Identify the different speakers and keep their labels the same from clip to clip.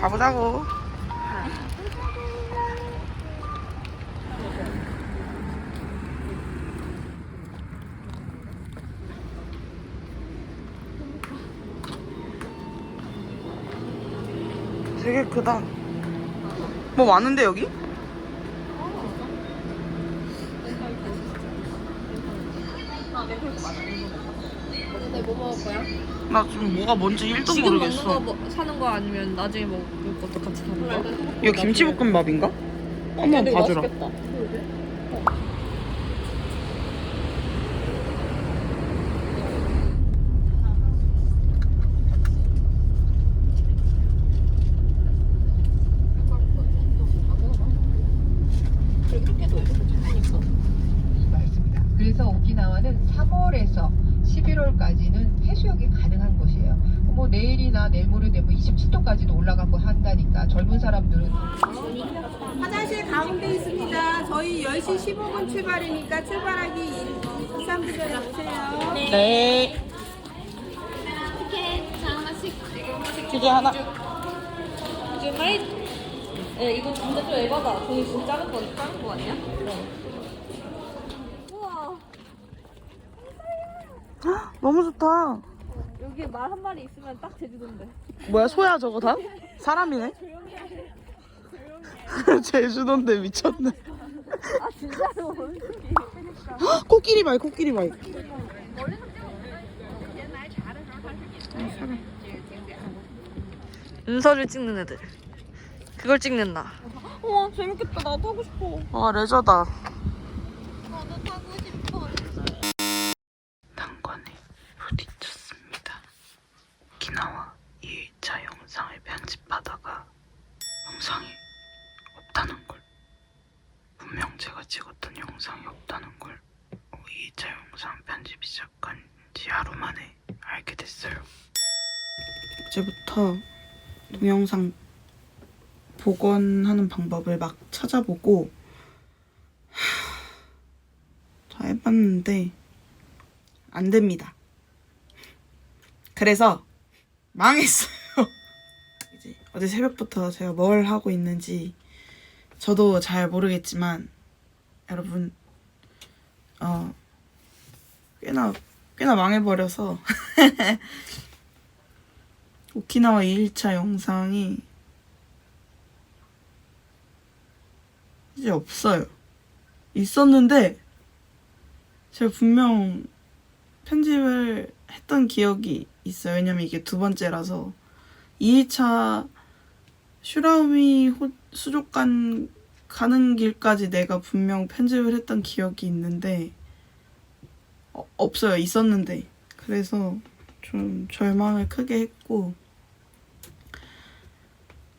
Speaker 1: 가보자고. 되게 크다. 뭐 많은데 여기?
Speaker 2: 근데 뭐 먹을 거야?
Speaker 1: 나 지금 뭐가 뭔지 1도
Speaker 2: 지금
Speaker 1: 모르겠어.
Speaker 2: 먹는 거 뭐, 사는 거 아니면 나중에 먹을 것도 같이 사는 거야?
Speaker 1: 이거 김치볶음밥인가? 한번 봐주라.
Speaker 3: 맞습니다. 그래서 오키나와는 3월에서 11월까지는 해수욕이 가능한 곳이에요. 뭐 내일이나 내일 모레 되면 27도까지도 올라가고 한다니까 젊은 사람들은
Speaker 4: 화장실 가운데 있습니다. 저희 10시 15분 출발이니까 출발하기 2, 3분 전에 오세요.
Speaker 1: 네. 튀게 하나.
Speaker 2: 지금 마이 예, 이거 근데 좀 에바다. 종이 좀 작은 거 작은 거 아니야? 우와
Speaker 1: 너무 좋다.
Speaker 2: 여기 말 한 마리 있으면 딱 제주도인데.
Speaker 1: 뭐야 소야 저거 다? 사람이네. 제주도인데 미쳤네.
Speaker 2: 아 진짜로
Speaker 1: 헉, 코끼리 말 코끼리 말.
Speaker 2: 은서를 찍는 애들. 그걸 찍는 나. 우와 재밌겠다. 나도 하고 싶어.
Speaker 1: 아 레저다.
Speaker 2: 나도 타고 싶어.
Speaker 1: 난관에 부딪혔습니다. 오키나와 2일차 영상을 편집하다가 영상이 없다는 걸 분명 제가 찍었던 영상이 없다는 걸 2일차 영상 편집 시작한 지 하루 만에 알게 됐어요. 어제부터 동영상 복원하는 방법을 막 찾아보고 다 해봤는데 안 됩니다. 그래서 망했어요. 어제 새벽부터 제가 뭘 하고 있는지 저도 잘 모르겠지만 여러분 어 꽤나 꽤나 망해버려서 오키나와 2일차 영상이 이제 없어요. 있었는데 제가 분명 편집을 했던 기억이 있어요. 왜냐면 이게 두 번째라서 2일차 슈라우미 호- 수족관 가는 길까지 내가 분명 편집을 했던 기억이 있는데 어, 없어요. 있었는데 그래서 좀 절망을 크게 했고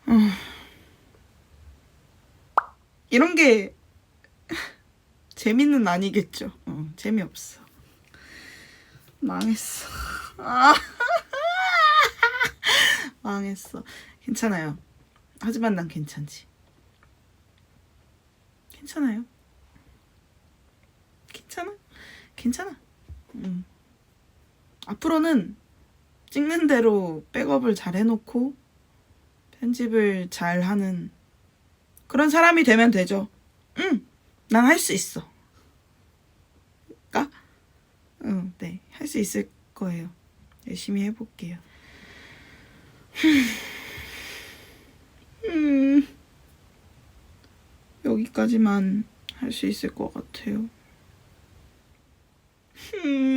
Speaker 1: 음. 이런 게 재미는 아니겠죠. 어, 재미없어. 망했어. 아. 망했어. 괜찮아요. 하지만 난 괜찮지. 괜찮아요. 괜찮아. 괜찮아. 음. 앞으로는 찍는 대로 백업을 잘 해놓고 편집을 잘 하는 그런 사람이 되면 되죠. 응. 난 할 수 있어. 까? 응, 네. 할 수 있을 거예요. 열심히 해볼게요. 음, 여기까지만 할 수 있을 것 같아요. 음.